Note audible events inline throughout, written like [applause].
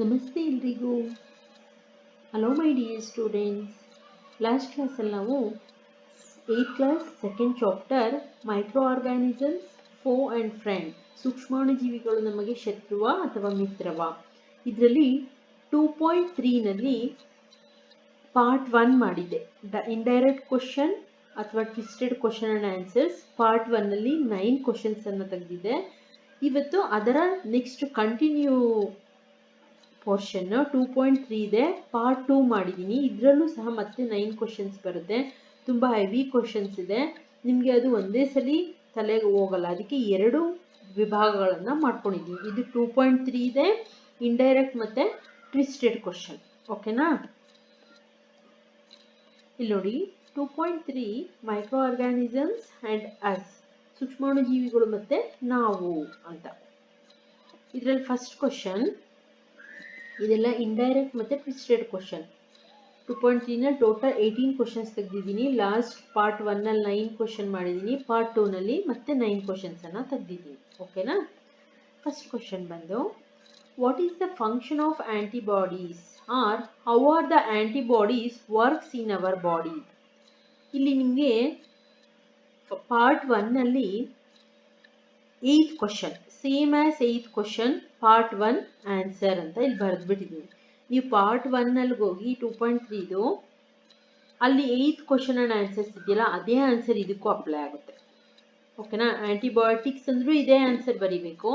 ನಮಸ್ತೆ ಎಲ್ರಿಗೂ. Hello my dear students last ಕ್ಲಾಸಲ್ಲಿ ನಾವು eighth class second chapter micro organisms foe and friend ಸೂಕ್ಷ್ಮಾಣುಜೀವಿಗಳು ನಮಗೆ ಶತ್ರುವ ಅಥವಾ ಮಿತ್ರವ? ಇದರಲ್ಲಿ ಟೂ ಪಾಯಿಂಟ್ ತ್ರೀನಲ್ಲಿ ಪಾರ್ಟ್ ಒನ್ ಮಾಡಿದೆ. ದ ಇಂಡೈರೆಕ್ಟ್ ಕ್ವಶನ್ ಅಥವಾ twisted question and answers part ಒನ್ನಲ್ಲಿ ನೈನ್ ಕ್ವಶನ್ಸನ್ನು ತೆಗೆದಿದೆ. ಇವತ್ತು ಅದರ next continue portion two point three ಇದೆ. ಪಾರ್ಟ್ ಟೂ ಮಾಡಿದ್ದೀನಿ ಇದರಲ್ಲೂ ಸಹ ಮತ್ತೆ ನೈನ್ ಕ್ವಶನ್ಸ್ ಬರುತ್ತೆ. ತುಂಬ ಹೆವಿ ಕ್ವಶನ್ಸ್ ಇದೆ. ನಿಮಗೆ ಅದು ಒಂದೇ ಸಲ ತಲೆಗೆ ಹೋಗಲ್ಲ. ಅದಕ್ಕೆ ಎರಡು ವಿಭಾಗಗಳನ್ನು ಮಾಡ್ಕೊಂಡಿದ್ದೀನಿ ಇದು ಟೂ ಪಾಯಿಂಟ್ ತ್ರೀ ಇದೆ. ಇಂಡೈರೆಕ್ಟ್ ಮತ್ತು ಟ್ವಿಸ್ಟೆಡ್ ಕ್ವಶನ್ ಓಕೆನಾ ಇಲ್ಲಿ ನೋಡಿ. Two point three micro organisms and us ಸೂಕ್ಷ್ಮಾಣುಜೀವಿಗಳು ಮತ್ತು ನಾವು ಅಂತ. ಇದರಲ್ಲಿ ಫಸ್ಟ್ ಕ್ವಶನ್ ಇದೆಲ್ಲ ಇಂಡೈರೆಕ್ಟ್ ಮತ್ತು ಟ್ವಿಸ್ಟೆಡ್ ಕ್ವಶನ್ ಟು ಪಾಯಿಂಟ್ ತ್ರೀನ ಟೋಟಲ್ ಏಯ್ಟೀನ್ ಕ್ವಶನ್ಸ್ ತೆಗೆದಿದ್ದೀನಿ. ಲಾಸ್ಟ್ ಪಾರ್ಟ್ ಒನ್ನಲ್ಲಿ ನೈನ್ ಕ್ವಶನ್ ಮಾಡಿದ್ದೀನಿ. ಪಾರ್ಟ್ ಟೂನಲ್ಲಿ ಮತ್ತೆ ನೈನ್ ಕ್ವಶನ್ಸನ್ನು ತೆಗೆದಿದ್ದೀನಿ. ಓಕೆನಾ ಫಸ್ಟ್ ಕ್ವಶನ್ ಬಂದು what is the function of antibodies or how are the antibodies works in our body ಇಲ್ಲಿ ನಿಮಗೆ ಪಾರ್ಟ್ ಒನ್ನಲ್ಲಿ eighth question same as eighth question part one answer ಅಂತ ಇಲ್ಲಿ ಬರೆದ್ಬಿಟ್ಟಿದ್ದೀನಿ ನೀವು ಪಾರ್ಟ್ ಒನ್ನಲ್ಲಿ ಹೋಗಿ ಟೂ ಪಾಯಿಂಟ್ ತ್ರೀದು ಅಲ್ಲಿ ಏತ್ ಕ್ವಶನ್ ಆ್ಯಂಡ್ ಆನ್ಸರ್ಸ್ ಇದೆಯಲ್ಲ, ಅದೇ ಆನ್ಸರ್ ಇದಕ್ಕೂ ಅಪ್ಲೈ ಆಗುತ್ತೆ. ಓಕೆನಾ ಆ್ಯಂಟಿಬಯೋಟಿಕ್ಸ್ ಅಂದರೂ ಇದೇ ಆನ್ಸರ್ ಬರಿಬೇಕು.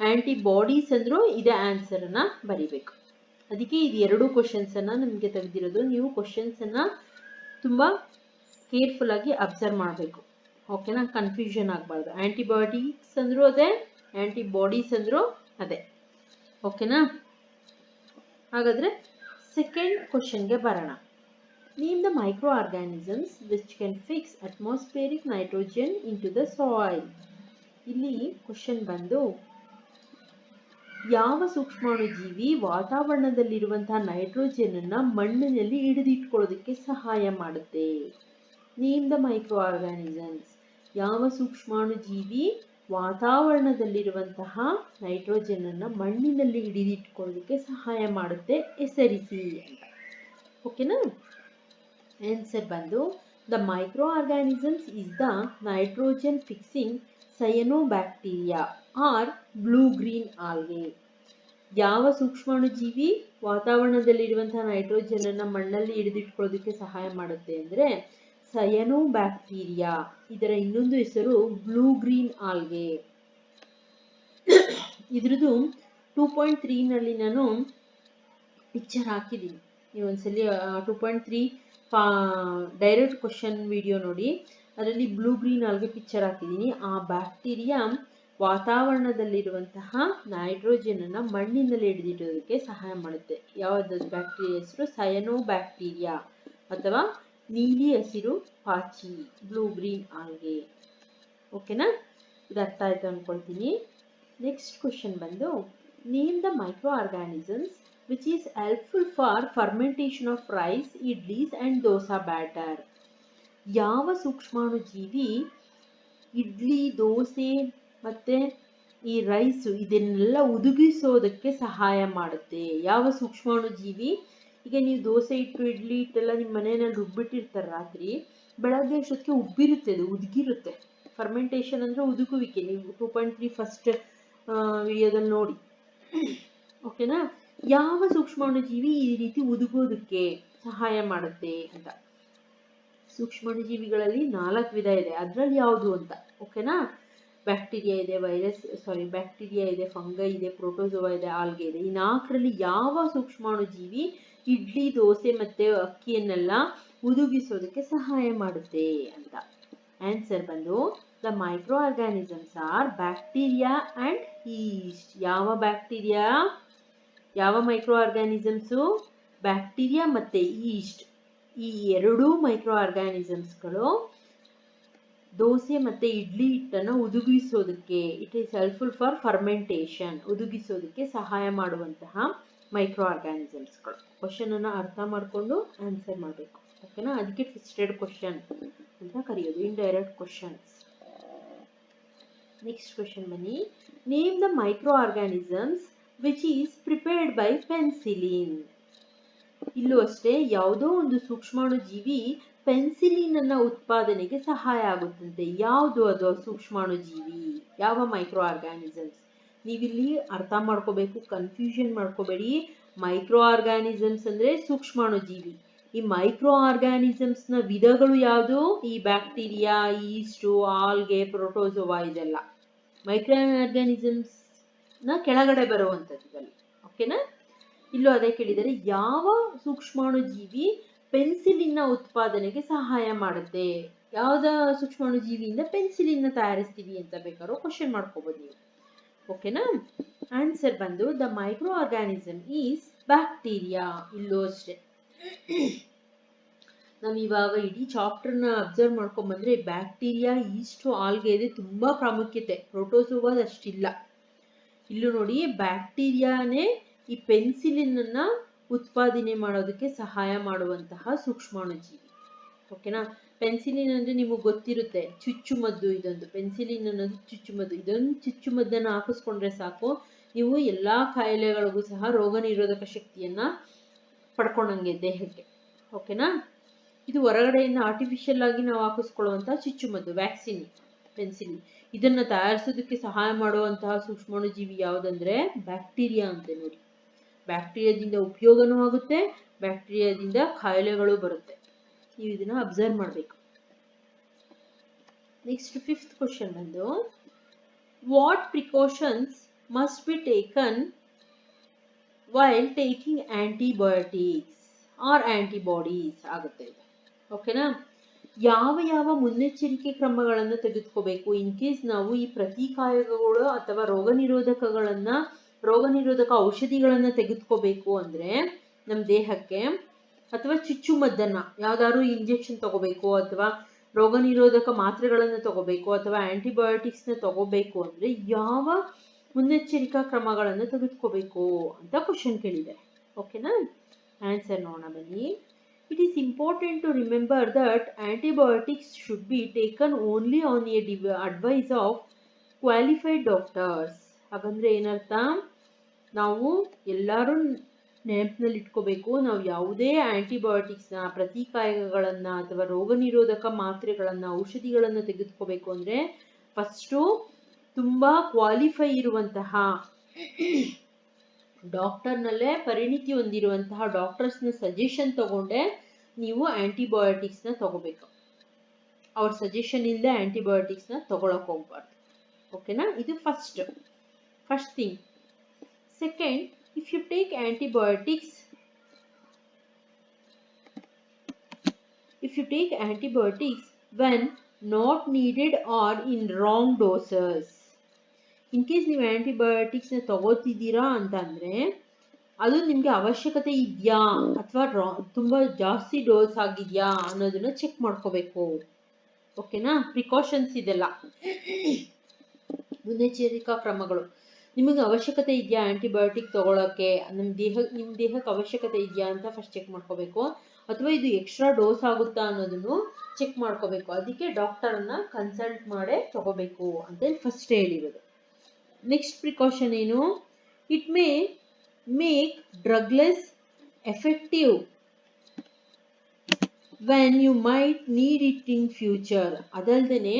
ಆ್ಯಂಟಿಬಾಡೀಸ್ ಅಂದರೂ ಇದೇ ಆನ್ಸರನ್ನು ಬರಿಬೇಕು. ಅದಕ್ಕೆ ಇದು ಎರಡು ಕ್ವಶನ್ಸನ್ನು ನಿಮಗೆ ತೆಗೆದಿರೋದು. ನೀವು ಕ್ವಶನ್ಸನ್ನು ತುಂಬ ಕೇರ್ಫುಲ್ಲಾಗಿ ಅಬ್ಸರ್ವ್ ಮಾಡಬೇಕು. ಓಕೆನಾ ಕನ್ಫ್ಯೂಷನ್ ಆಗಬಾರ್ದು. ಆ್ಯಂಟಿಬಯೋಟಿಕ್ಸ್ ಅಂದರೂ ಅದೇ ಆ್ಯಂಟಿಬಾಡೀಸ್ ಅಂದರೂ ಅದೇ. ಓಕೆನಾ ಹಾಗಾದರೆ ಸೆಕೆಂಡ್ ಕ್ವಶನ್ಗೆ ಬರೋಣ. Name the micro which can fix atmospheric nitrogen into the soil ಇಲ್ಲಿ ಕ್ವಶನ್ ಬಂದು, ಯಾವ ಸೂಕ್ಷ್ಮಾಣುಜೀವಿ ವಾತಾವರಣದಲ್ಲಿರುವಂತಹ ನೈಟ್ರೋಜನ್ ಅನ್ನ ಮಣ್ಣಿನಲ್ಲಿ ಹಿಡಿದಿಟ್ಕೊಳ್ಳೋದಕ್ಕೆ ಸಹಾಯ ಮಾಡುತ್ತೆ? ನೇಮ್ ದ ಮೈಕ್ರೋ ಆರ್ಗ್ಯಾನಿಸಮ್ಸ್ ಯಾವ ಸೂಕ್ಷ್ಮಾಣುಜೀವಿ ವಾತಾವರಣದಲ್ಲಿರುವಂತಹ ನೈಟ್ರೋಜನ್ ಅನ್ನ ಮಣ್ಣಿನಲ್ಲಿ ಹಿಡಿದಿಟ್ಕೊಳ್ಳಿಕ್ಕೆ ಸಹಾಯ ಮಾಡುತ್ತೆ ಹೆಸರಿಸಿ ಅಂತ. ಓಕೆನಾ ಆನ್ಸರ್ ಬಂದು the micro organisms is the nitrogen fixing cyanobacteria or blue green algae ಯಾವ ಸೂಕ್ಷ್ಮಾಣುಜೀವಿ ವಾತಾವರಣದಲ್ಲಿರುವಂತಹ ನೈಟ್ರೋಜನ್ ಅನ್ನ ಮಣ್ಣಲ್ಲಿ ಹಿಡಿದಿಟ್ಕೊಳ್ಳೋದಕ್ಕೆ ಸಹಾಯ ಮಾಡುತ್ತೆ ಅಂದ್ರೆ ಸಯನೋಬ್ಯಾಕ್ಟೀರಿಯಾ. ಇದರ ಇನ್ನೊಂದು ಹೆಸರು ಬ್ಲೂ ಗ್ರೀನ್ ಆಲ್ಗೆ. ಇದ್ರದ್ದು ಟೂ ಪಾಯಿಂಟ್ ತ್ರೀನಲ್ಲಿ ನಾನು ಪಿಕ್ಚರ್ ಹಾಕಿದ್ದೀನಿ. ನೀವು ಒಂದ್ಸಲಿ two point three direct question video ನೋಡಿ. ಅದರಲ್ಲಿ ಬ್ಲೂ ಗ್ರೀನ್ ಆಲ್ಗೆ ಪಿಕ್ಚರ್ ಹಾಕಿದ್ದೀನಿ. ಆ ಬ್ಯಾಕ್ಟೀರಿಯಾ ವಾತಾವರಣದಲ್ಲಿರುವಂತಹ ನೈಟ್ರೋಜನ್ ಅನ್ನ ಮಣ್ಣಿನಲ್ಲಿ ಹಿಡಿದಿಡೋದಕ್ಕೆ ಸಹಾಯ ಮಾಡುತ್ತೆ. ಯಾವ್ದು ಬ್ಯಾಕ್ಟೀರಿಯಾ ಹೆಸರು? ಸಯನೋ ಬ್ಯಾಕ್ಟೀರಿಯಾ ಅಥವಾ ನೀಲಿ ಹಸಿರು ಪಾಚಿ ಬ್ಲೂ ಗ್ರೀನ್ ಆಲ್ಗೆ ಓಕೆನಾ ಇದು ಅರ್ಥ ಆಯ್ತು ಅಂದ್ಕೊಳ್ತೀನಿ ನೆಕ್ಸ್ಟ್ ಕ್ವಶನ್ ಬಂದು name the micro organisms which is helpful for fermentation of rice idlis and dosa batter ಯಾವ ಸೂಕ್ಷ್ಮಾಣುಜೀವಿ ಇಡ್ಲಿ, ದೋಸೆ ಮತ್ತು ಈ ರೈಸು ಇದನ್ನೆಲ್ಲ ಉದುಗಿಸೋದಕ್ಕೆ ಸಹಾಯ ಮಾಡುತ್ತೆ? ಯಾವ ಸೂಕ್ಷ್ಮಾಣುಜೀವಿ? ಈಗ ನೀವು ದೋಸೆ ಇಟ್ಟು, ಇಡ್ಲಿ ಇಟ್ಟೆಲ್ಲ ನಿಮ್ಮ ಮನೆಯಲ್ಲಿ ರುಬ್ಬಿಟ್ಟಿರ್ತಾರೆ ರಾತ್ರಿ, ಬೆಳಗ್ಗೆ ಅಷ್ಟೊತ್ತಿಗೆ ಉಬ್ಬಿರುತ್ತೆ ಅದು, ಉದುಗಿರುತ್ತೆ. ಫರ್ಮೆಂಟೇಷನ್ ಅಂದರೆ ಉದುಗುವಿಕೆ. ನೀವು ಟೂ ಪಾಯಿಂಟ್ ತ್ರೀ ಫಸ್ಟ್ ವಿಡಿಯೋದಲ್ಲಿ ನೋಡಿ. ಓಕೆನಾ ಯಾವ ಸೂಕ್ಷ್ಮಾಣುಜೀವಿ ಈ ರೀತಿ ಉದುಗೋದಕ್ಕೆ ಸಹಾಯ ಮಾಡುತ್ತೆ ಅಂತ? ಸೂಕ್ಷ್ಮಾಣುಜೀವಿಗಳಲ್ಲಿ ನಾಲ್ಕು ವಿಧ ಇದೆ. ಅದರಲ್ಲಿ ಯಾವುದು ಅಂತ? ಓಕೆನಾ ಬ್ಯಾಕ್ಟೀರಿಯಾ ಇದೆ, ವೈರಸ್ ಸಾರಿ ಬ್ಯಾಕ್ಟೀರಿಯಾ ಇದೆ, ಫಂಗೈ ಇದೆ, ಪ್ರೋಟೋಸೋವಾ ಇದೆ, ಆಲ್ಗೆ ಇದೆ. ಈ ನಾಲ್ಕರಲ್ಲಿ ಯಾವ ಸೂಕ್ಷ್ಮಾಣುಜೀವಿ ಇಡ್ಲಿ ದೋಸೆ ಮತ್ತೆ ಅಕ್ಕಿಯನ್ನೆಲ್ಲ ಉದುಗಿಸೋದಕ್ಕೆ ಸಹಾಯ ಮಾಡುತ್ತೆ ಅಂತ. ಆನ್ಸರ್ ಬಂದು the micro organisms are bacteria and yeast ಯಾವ ಬ್ಯಾಕ್ಟೀರಿಯಾ ಯಾವ ಮೈಕ್ರೋ ಆರ್ಗ್ಯಾನಿಸಮ್ಸು ಬ್ಯಾಕ್ಟೀರಿಯಾ ಮತ್ತೆ ಈಸ್ಟ್ ಈ ಎರಡೂ ಮೈಕ್ರೋ ಆರ್ಗ್ಯಾನಿಸಮ್ಸ್ಗಳು ದೋಸೆ ಮತ್ತು ಇಡ್ಲಿ ಹಿಟ್ಟನ್ನು ಉದುಗಿಸೋದಕ್ಕೆ it is helpful for fermentation ಉದುಗಿಸೋದಕ್ಕೆ ಸಹಾಯ ಮಾಡುವಂತಹ ಮೈಕ್ರೋ ಆರ್ಗ್ಯಾನಿಸಮ್ಸ್ಗಳು ಕ್ವಶನನ್ನು ಅರ್ಥ ಮಾಡಿಕೊಂಡು ಆನ್ಸರ್ ಮಾಡಬೇಕು. ಓಕೆನಾ ಅದಕ್ಕೆ ಫಿಸ್ಟೆಡ್ ಕ್ವಶನ್ ಅಂತ ಕರೆಯೋದು. ಇಂಡೈರೆಕ್ಟ್ ಕ್ವಶನ್ಸ್ ನೆಕ್ಸ್ಟ್ ಕ್ವಶನ್ ಬನ್ನಿ. Name the micro organisms which is prepared by penicillin ಇಲ್ಲೂ ಅಷ್ಟೇ, ಯಾವುದೋ ಒಂದು ಸೂಕ್ಷ್ಮಾಣು ಜೀವಿ ಪೆನ್ಸಿಲಿನ್ ಅನ್ನ ಉತ್ಪಾದನೆಗೆ ಸಹಾಯ ಆಗುತ್ತಂತೆ. ಯಾವುದು ಅದು ಸೂಕ್ಷ್ಮಾಣು ಜೀವಿ ಯಾವ ಮೈಕ್ರೋ ಆರ್ಗಾನಿಸಮ್ಸ್ ನೀವಿಲ್ಲಿ ಅರ್ಥ ಮಾಡ್ಕೋಬೇಕು ಕನ್ಫ್ಯೂಷನ್ ಮಾಡ್ಕೋಬೇಡಿ. ಮೈಕ್ರೋ ಆರ್ಗಾನಿಸಮ್ಸ್ ಅಂದ್ರೆ ಸೂಕ್ಷ್ಮಾಣು ಜೀವಿ ಈ ಮೈಕ್ರೋ ನ ವಿಧಗಳು ಯಾವುದು? ಈ ಬ್ಯಾಕ್ಟೀರಿಯಾ ಈಸ್ಟು ಆಲ್ಗೆ ಪ್ರೋಟೋಸೋವಾ ಇದೆಲ್ಲ. ಮೈಕ್ರೋ ಆರ್ಗಾನಿಸಮ್ಸ್ನ ಕೆಳಗಡೆ ಬರುವಂತದ್ದು ಇದೆಲ್ಲ. ಓಕೆನಾ ಇಲ್ಲೂ ಅದೇ ಕೇಳಿದರೆ ಯಾವ ಸೂಕ್ಷ್ಮಾಣು ಜೀವಿ ಪೆನ್ಸಿಲಿನ ಉತ್ಪಾದನೆಗೆ ಸಹಾಯ ಮಾಡುತ್ತೆ? ಯಾವ್ದ ಸೂಕ್ಷ್ಮಾಣು ಜೀವಿಯಿಂದ ಪೆನ್ಸಿಲಿನ ತಯಾರಿಸ್ತೀವಿ ಅಂತ ಬೇಕಾದ್ರೂ ಕ್ವಶನ್ ಮಾಡ್ಕೋಬಹುದು ನೀವು. ಓಕೆನಾ? ಆನ್ಸರ್ ಬಂದು the micro organism is bacteria ಇಲ್ಲೂ ಅಷ್ಟೇ. ನಾವು ಇವಾಗ ಇಡೀ ಚಾಪ್ಟರ್ನ ಅಬ್ಸರ್ವ್ ಮಾಡ್ಕೊಂಡ್ ಬಂದ್ರೆ ಬ್ಯಾಕ್ಟೀರಿಯಾ ಈಸ್ಟು ಆಲ್ಗೆ ಇದೆ ತುಂಬಾ ಪ್ರಾಮುಖ್ಯತೆ. ಪ್ರೋಟೋಸೋವಾದ ಅಷ್ಟಿಲ್ಲ. ಇಲ್ಲೂ ನೋಡಿ ಬ್ಯಾಕ್ಟೀರಿಯಾನೇ ಈ ಪೆನ್ಸಿಲಿನ್ ಅನ್ನ ಉತ್ಪಾದನೆ ಮಾಡೋದಕ್ಕೆ ಸಹಾಯ ಮಾಡುವಂತಹ ಸೂಕ್ಷ್ಮಾಣುಜೀವಿ. ಓಕೆನಾ? ಪೆನ್ಸಿಲಿನ್ ಅಂದ್ರೆ ನಿಮಗೆ ಗೊತ್ತಿರುತ್ತೆ, ಚುಚ್ಚುಮದ್ದು ಇದೊಂದು. ಪೆನ್ಸಿಲಿನ್ ಅನ್ನೋದು ಚುಚ್ಚುಮದ್ದು. ಇದೊಂದು ಚುಚ್ಚುಮದ್ದನ್ನು ಹಾಕಿಸ್ಕೊಂಡ್ರೆ ಸಾಕು. ನೀವು ಎಲ್ಲಾ ಕಾಯಿಲೆಗಳಿಗೂ ಸಹ ರೋಗ ನಿರೋಧಕ ಶಕ್ತಿಯನ್ನ ಪಡ್ಕೊಂಡಂಗೆ ದೇಹಕ್ಕೆ. ಓಕೆನಾ? ಇದು ಹೊರಗಡೆಯಿಂದ ಆರ್ಟಿಫಿಷಿಯಲ್ ಆಗಿ ನಾವು ಹಾಕಿಸ್ಕೊಳ್ಳುವಂತಹ ಚುಚ್ಚುಮದ್ದು ವ್ಯಾಕ್ಸಿನ್ ಪೆನ್ಸಿಲಿನ್ ಇದನ್ನ ತಯಾರಿಸೋದಕ್ಕೆ ಸಹಾಯ ಮಾಡುವಂತಹ ಸೂಕ್ಷ್ಮಾಣುಜೀವಿ ಯಾವುದಂದ್ರೆ ಬ್ಯಾಕ್ಟೀರಿಯಾ ಅಂತ ನೋಡಿ. ಬ್ಯಾಕ್ಟೀರಿಯಾದಿಂದ ಉಪಯೋಗನೂ ಆಗುತ್ತೆ ಬ್ಯಾಕ್ಟೀರಿಯಾದಿಂದ ಕಾಯಿಲೆಗಳು ಬರುತ್ತೆ. ನೀವು ಇದನ್ನ ಅಬ್ಸರ್ವ್ ಮಾಡಬೇಕು. ನೆಕ್ಸ್ಟ್ ಫಿಫ್ತ್ ಕ್ವಶನ್ ಬಂದು what precautions must be taken while taking antibiotics or antibodies ಆಗುತ್ತೆ ಓಕೆನಾ ಯಾವ ಯಾವ ಮುನ್ನೆಚ್ಚರಿಕೆ ಕ್ರಮಗಳನ್ನು ತೆಗೆದುಕೋಬೇಕು? ಇನ್ ಕೇಸ್ ನಾವು ಈ ಪ್ರತಿಕಾಯಕಗಳು ಅಥವಾ ರೋಗ ನಿರೋಧಕಗಳನ್ನ ರೋಗ ನಿರೋಧಕ ಔಷಧಿಗಳನ್ನ ತೆಗೆದುಕೋಬೇಕು ಅಂದ್ರೆ ನಮ್ಮ ದೇಹಕ್ಕೆ ಅಥವಾ ಚುಚ್ಚುಮದ್ದನ್ನ ಯಾವ್ದಾದ್ರು ಇಂಜೆಕ್ಷನ್ ತಗೋಬೇಕು ಅಥವಾ ರೋಗ ನಿರೋಧಕ ಮಾತ್ರೆಗಳನ್ನ ತಗೋಬೇಕು ಅಥವಾ ಆಂಟಿಬಯೋಟಿಕ್ಸ್ನ ತಗೋಬೇಕು ಅಂದ್ರೆ ಯಾವ ಮುನ್ನೆಚ್ಚರಿಕಾ ಕ್ರಮಗಳನ್ನು ತೆಗೆದುಕೋಬೇಕು ಅಂತ ಕ್ವಶನ್ ಕೇಳಿದೆ. ಓಕೆನಾ ಆನ್ಸರ್ ನೋಡೋಣ ಬನ್ನಿ. It is important to remember that antibiotics should be taken only on a advice of qualified doctors ಹಾಗಂದ್ರೆ ಏನರ್ಥ? ನಾವು ಎಲ್ಲರೂ ನೆನಪಿನಲ್ಲಿ ಇಟ್ಕೋಬೇಕು ನಾವು ಯಾವುದೇ ಆ್ಯಂಟಿಬಯೋಟಿಕ್ಸ್ನ ಪ್ರತಿಕಾಯಕಗಳನ್ನ ಅಥವಾ ರೋಗ ನಿರೋಧಕ ಮಾತ್ರೆಗಳನ್ನ, ಔಷಧಿಗಳನ್ನ ತೆಗೆದುಕೋಬೇಕು ಅಂದ್ರೆ ಫಸ್ಟು ತುಂಬಾ ಕ್ವಾಲಿಫೈ ಇರುವಂತಹ ಡಾಕ್ಟರ್ನಲ್ಲೇ ಪರಿಣಿತಿ ಹೊಂದಿರುವಂತಹ ಡಾಕ್ಟರ್ಸ್ನ ಸಜೆಷನ್ ತಗೊಂಡೆ ನೀವು ಆ್ಯಂಟಿಬಯೋಟಿಕ್ಸ್ನ ತಗೋಬೇಕು. ಅವ್ರ ಸಜೆಷನ್ ಇಲ್ಲದೆ ಆ್ಯಂಟಿಬಯೋಟಿಕ್ಸ್ನ ತಗೊಳಕ್ ಹೋಗ್ಬಾರ್ದು. ಓಕೆನಾ ಇದು first first thing second if you take antibiotics, if you take antibiotics when not needed or in wrong doses. In case ನೀವು ಆಂಟಿಬಯೋಟಿಕ್ಸ್ನ ತಗೋತಿದ್ದೀರಾ ಅಂತಂದ್ರೆ, ಅದು ನಿಮ್ಗೆ ಅವಶ್ಯಕತೆ ಇದೆಯಾ ಅಥವಾ ತುಂಬಾ ಜಾಸ್ತಿ ಡೋಸ್ ಆಗಿದೆಯಾ ಅನ್ನೋದನ್ನ ಚೆಕ್ ಮಾಡ್ಕೋಬೇಕು. ಓಕೆನಾ ಪ್ರಿಕಾಷನ್ಸ್ ಇದೆಲ್ಲ. [coughs] ಮುನ್ನೆಚ್ಚರಿಕಾ ಕ್ರಮಗಳು. ನಿಮಗೆ ಅವಶ್ಯಕತೆ ಇದೆಯಾ ಆಂಟಿಬಯೋಟಿಕ್ ತೊಗೊಳಕ್ಕೆ? ನಮ್ಮ ದೇಹ ನಿಮ್ಮ ದೇಹಕ್ಕೆ ಅವಶ್ಯಕತೆ ಇದೆಯಾ ಅಂತ ಫಸ್ಟ್ ಚೆಕ್ ಮಾಡ್ಕೋಬೇಕು. ಅಥವಾ ಇದು ಎಕ್ಸ್ಟ್ರಾ ಡೋಸ್ ಆಗುತ್ತಾ ಅನ್ನೋದನ್ನು ಚೆಕ್ ಮಾಡ್ಕೋಬೇಕು. ಅದಕ್ಕೆ ಡಾಕ್ಟರನ್ನ ಕನ್ಸಲ್ಟ್ ಮಾಡೇ ತಗೋಬೇಕು ಅಂತ ಫಸ್ಟ್ ಹೇಳಿರೋದು. ನೆಕ್ಸ್ಟ್ ಪ್ರಿಕಾಷನ್ ಏನು? It may make drug less effective when you might need it in future ಅದಲ್ದೇನೆ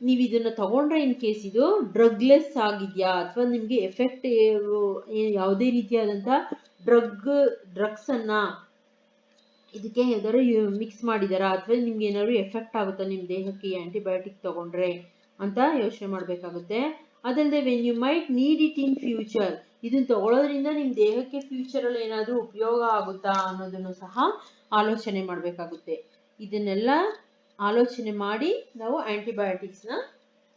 ನೀವು ಇದನ್ನ ತಗೊಂಡ್ರೆ ಇನ್ ಕೇಸ್ ಇದು ಡ್ರಗ್ಲೆಸ್ ಆಗಿದೆಯಾ ಅಥವಾ ನಿಮಗೆ ಎಫೆಕ್ಟ್ ಯಾವುದೇ ರೀತಿಯಾದಂತ ಡ್ರಗ್ ಡ್ರಗ್ಸ್ ಅನ್ನ ಇದಕ್ಕೆ ಯಾವ್ದಾದ್ರು ಮಿಕ್ಸ್ ಮಾಡಿದಾರಾ ಅಥವಾ ನಿಮ್ಗೆ ಏನಾದ್ರು ಎಫೆಕ್ಟ್ ಆಗುತ್ತಾ ನಿಮ್ಮ ದೇಹಕ್ಕೆ ಆಂಟಿಬಯೋಟಿಕ್ ತಗೊಂಡ್ರೆ ಅಂತ ಯೋಚನೆ ಮಾಡಬೇಕಾಗುತ್ತೆ. ಅದಲ್ಲದೆ when you might need it in future ಇದನ್ನ ತಗೊಳ್ಳೋದ್ರಿಂದ ನಿಮ್ಮ ದೇಹಕ್ಕೆ ಫ್ಯೂಚರ್ ಅಲ್ಲಿ ಏನಾದರೂ ಉಪಯೋಗ ಆಗುತ್ತಾ ಅನ್ನೋದನ್ನು ಸಹ ಆಲೋಚನೆ ಮಾಡಬೇಕಾಗುತ್ತೆ. ಇದನ್ನೆಲ್ಲ ಆಲೋಚನೆ ಮಾಡಿ ನಾವು ಆಂಟಿಬಯೋಟಿಕ್ಸ್ನ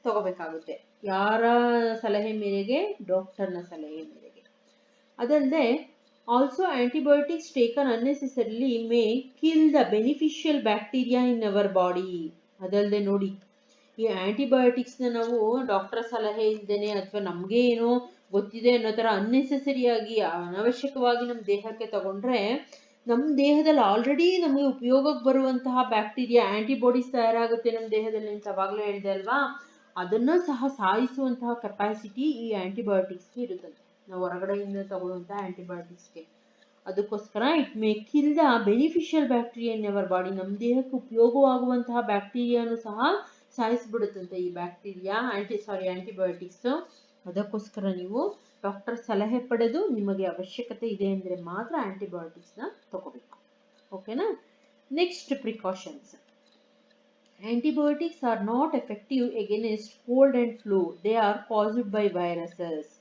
ತಗೋಬೇಕಾಗುತ್ತೆ. ಯಾರ ಸಲಹೆ ಮೇರೆಗೆ? ಡಾಕ್ಟರ್ನ ಸಲಹೆ ಮೇರೆಗೆ. ಅದಲ್ಲದೆ also antibiotics taken unnecessarily may kill the beneficial bacteria in our body ಅದಲ್ಲದೆ ನೋಡಿ, ಈ ಆಂಟಿಬಯೋಟಿಕ್ಸ್ನ ನಾವು ಡಾಕ್ಟರ್ ಸಲಹೆ ಇಲ್ದೇನೆ ಅಥವಾ ನಮಗೆ ಏನೋ ಗೊತ್ತಿದೆ ಅನ್ನೋ ಥರ ಅನ್ನೆಸೆಸರಿಯಾಗಿ ಅನವಶ್ಯಕವಾಗಿ ನಮ್ಮ ದೇಹಕ್ಕೆ ತಗೊಂಡ್ರೆ ನಮ್ಮ ದೇಹದಲ್ಲಿ ಆಲ್ರೆಡಿ ನಮಗೆ ಉಪಯೋಗಕ್ಕೆ ಬರುವಂತಹ ಬ್ಯಾಕ್ಟೀರಿಯಾ ಆಂಟಿಬಾಡೀಸ್ ತಯಾರಾಗುತ್ತೆ ನಮ್ಮ ದೇಹದಲ್ಲಿ ಅಂತ ಅವಾಗಲೇ ಹೇಳಿದೆ ಅಲ್ವಾ? ಅದನ್ನು ಸಹ ಸಾಯಿಸುವಂತಹ ಕೆಪಾಸಿಟಿ ಈ ಆ್ಯಂಟಿಬಯೋಟಿಕ್ಸ್ಗೆ ಇರುತ್ತದೆ ನಾವು ಹೊರಗಡೆಯಿಂದ ತಗೊಳ್ಳುವಂಥ ಆ್ಯಂಟಿಬಯೋಟಿಕ್ಸ್ಗೆ ಅದಕ್ಕೋಸ್ಕರ it may kill the beneficial bacteria in our body ನಮ್ಮ ದೇಹಕ್ಕೆ ಉಪಯೋಗವಾಗುವಂತಹ ಬ್ಯಾಕ್ಟೀರಿಯಾನು ಸಹ ಸಾಯಿಸ್ಬಿಡುತ್ತಂತೆ ಈ ಬ್ಯಾಕ್ಟೀರಿಯಾ ಆಂಟಿ ಸಾರಿ ಆಂಟಿಬಯೋಟಿಕ್ಸ್ ಅದಕ್ಕೋಸ್ಕರ ನೀವು ಡಾಕ್ಟರ್ ಸಲಹೆ ಪಡೆದು ನಿಮಗೆ ಅವಶ್ಯಕತೆ ಇದೆ ಅಂದರೆ ಮಾತ್ರ ಆ್ಯಂಟಿಬಯೋಟಿಕ್ಸ್ನ ತಗೋಬೇಕು. ಓಕೆನಾ next precautions Antibiotics are not effective against cold and flu they are caused by viruses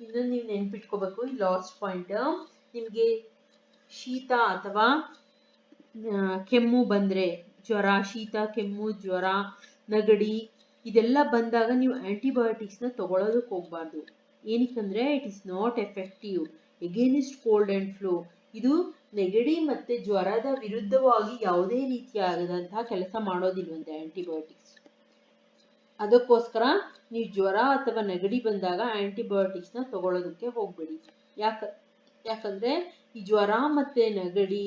ಇದನ್ನು ನೀವು ನೆನ್ಪಿಟ್ಕೋಬೇಕು. ಈ ಲಾಸ್ಟ್ ಪಾಯಿಂಟ್ ನಿಮಗೆ ಶೀತ ಅಥವಾ ಕೆಮ್ಮು ಬಂದರೆ, ಜ್ವರ, ಶೀತ, ಕೆಮ್ಮು, ಜ್ವರ, ನಗಡಿ, ಇದೆಲ್ಲ ಬಂದಾಗ ನೀವು ಆ್ಯಂಟಿಬಯೋಟಿಕ್ಸ್ನ ತಗೊಳ್ಳೋದಕ್ಕೆ ಹೋಗ್ಬಾರ್ದು. ಏನಕ್ಕಂದ್ರೆ it is not effective against cold and flu ಇದು ನೆಗಡಿ ಮತ್ತೆ ಜ್ವರದ ವಿರುದ್ಧವಾಗಿ ಯಾವುದೇ ರೀತಿಯಾದಂತಹ ಕೆಲಸ ಮಾಡೋದಿಲ್ವಂತೆ ಆಂಟಿಬಯೋಟಿಕ್ಸ್ ಅದಕ್ಕೋಸ್ಕರ ನೀವು ಜ್ವರ ಅಥವಾ ನೆಗಡಿ ಬಂದಾಗ ಆಂಟಿಬಯೋಟಿಕ್ಸ್ನ ತಗೊಳ್ಳೋದಕ್ಕೆ ಹೋಗ್ಬೇಡಿ. ಯಾಕ, ಯಾಕಂದ್ರೆ ಈ ಜ್ವರ ಮತ್ತೆ ನೆಗಡಿ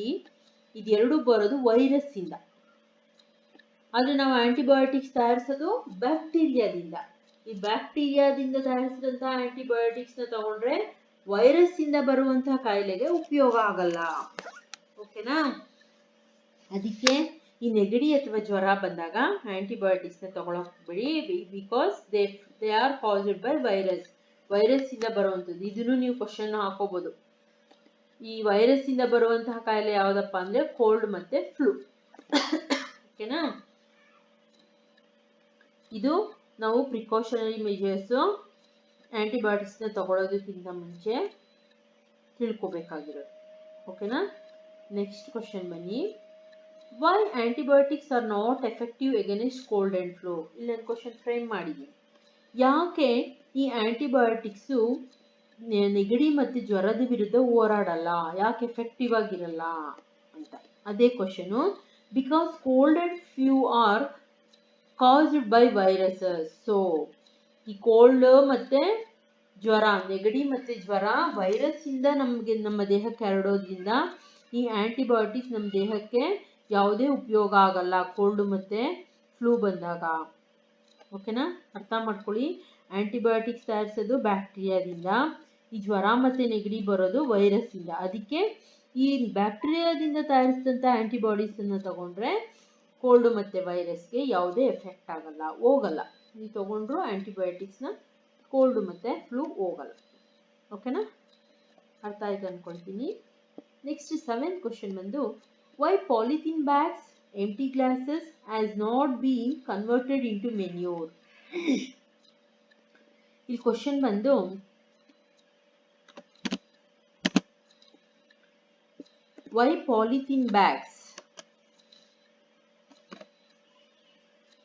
ಇದೆರಡು ಬರೋದು ವೈರಸ್ ಇಂದ. ಆದ್ರೆ ನಾವು ಆಂಟಿಬಯೋಟಿಕ್ಸ್ ತಯಾರಿಸೋದು ಬ್ಯಾಕ್ಟೀರಿಯಾದಿಂದ ಈ ಬ್ಯಾಕ್ಟೀರಿಯಾದಿಂದ ತಯಾರಿಸಿದಂತಹ ಆಂಟಿಬಯೋಟಿಕ್ಸ್ನ ತಗೊಂಡ್ರೆ ವೈರಸ್ ಇಂದ ಬರುವಂತಹ ಕಾಯಿಲೆಗೆ ಉಪಯೋಗ ಆಗಲ್ಲ. ಓಕೆನಾ ಅದಕ್ಕೆ ಈ ನೆಗಡಿ ಅಥವಾ ಜ್ವರ ಬಂದಾಗ ಆಂಟಿಬಯೋಟಿಕ್ಸ್ನ ತಗೊಳಕ್ ಬಿಡಿ because they they are caused by virus virus ಇಂದ ಬರುವಂತದ್ದು ಇದನ್ನು ನೀವು ಕ್ವಶನ್ ಹಾಕೋಬಹುದು ಈ ವೈರಸ್ ಇಂದ ಬರುವಂತಹ ಕಾಯಿಲೆ ಯಾವ್ದಪ್ಪ ಅಂದ್ರೆ ಕೋಲ್ಡ್ ಮತ್ತೆ ಫ್ಲೂ ಓಕೆನಾ [coughs] ಇದು ನಾವು ಪ್ರಿಕಾಷನರಿ ಮೆಜರ್ಸು ಆ್ಯಂಟಿಬಯೋಟಿಕ್ಸ್ನ ತಗೊಳ್ಳೋದಕ್ಕಿಂತ ಮುಂಚೆ ತಿಳ್ಕೊಬೇಕಾಗಿರೋದು. ಓಕೆನಾ ನೆಕ್ಸ್ಟ್ ಕ್ವಶನ್ ಬನ್ನಿ. Why antibiotics are not effective against cold and flu ಇಲ್ಲೊಂದು ಕ್ವಶನ್ ಫ್ರೇಮ್ ಮಾಡಿದ್ದೀನಿ ಯಾಕೆ ಈ ಆ್ಯಂಟಿಬಯೋಟಿಕ್ಸು ನೆಗಡಿ ಮತ್ತು ಜ್ವರದ ವಿರುದ್ಧ ಹೋರಾಡಲ್ಲ? ಯಾಕೆ ಎಫೆಕ್ಟಿವ್ ಆಗಿರಲ್ಲ ಅಂತ. ಅದೇ question because cold and flu are caused by viruses so ಈ ಕೋಲ್ಡ್ ಮತ್ತೆ ಜ್ವರ ನೆಗಡಿ ಮತ್ತೆ ಜ್ವರ ವೈರಸ್ ಇಂದ ನಮಗೆ, ನಮ್ಮ ದೇಹಕ್ಕೆ ಹರಡೋದ್ರಿಂದ ಈ ಆಂಟಿಬಯೋಟಿಕ್ಸ್ ನಮ್ಮ ದೇಹಕ್ಕೆ ಯಾವುದೇ ಉಪಯೋಗ ಆಗಲ್ಲ. ಕೋಲ್ಡ್ ಮತ್ತೆ ಫ್ಲೂ ಬಂದಾಗ. ಓಕೆನಾ ಅರ್ಥ ಮಾಡ್ಕೊಳ್ಳಿ. ಆಂಟಿಬಯೋಟಿಕ್ಸ್ ತಯಾರಿಸೋದು ಬ್ಯಾಕ್ಟೀರಿಯಾದಿಂದ ಈ ಜ್ವರ ಮತ್ತೆ ನೆಗಡಿ ಬರೋದು ವೈರಸ್ ಇಂದ ಅದಕ್ಕೆ ಈ ಬ್ಯಾಕ್ಟೀರಿಯಾದಿಂದ ತಯಾರಿಸಿದಂಥ ಅನ್ನ ತಗೊಂಡ್ರೆ ಕೋಲ್ಡ್ ಮತ್ತೆ ವೈರಸ್ಗೆ ಯಾವುದೇ ಎಫೆಕ್ಟ್ ಆಗಲ್ಲ, ಹೋಗಲ್ಲ. ನೀವು ತೊಗೊಂಡ್ರು ಆ್ಯಂಟಿಬಯೋಟಿಕ್ಸ್ನ ಕೋಲ್ಡ್ ಮತ್ತೆ ಫ್ಲೂ ಹೋಗಲ್ಲ. ಓಕೆನಾ ಅರ್ಥ ಆಯ್ತು ಅಂದ್ಕೊಳ್ತೀನಿ ನೆಕ್ಸ್ಟ್ ಸೆವೆಂತ್ ಕ್ವಶನ್ ಬಂದು why polythene bags empty glasses has not been converted into manure ಇಲ್ಲಿ ಕ್ವಶನ್ ಬಂದು ವೈ ಪಾಲಿಥಿನ್ ಬ್ಯಾಗ್ಸ್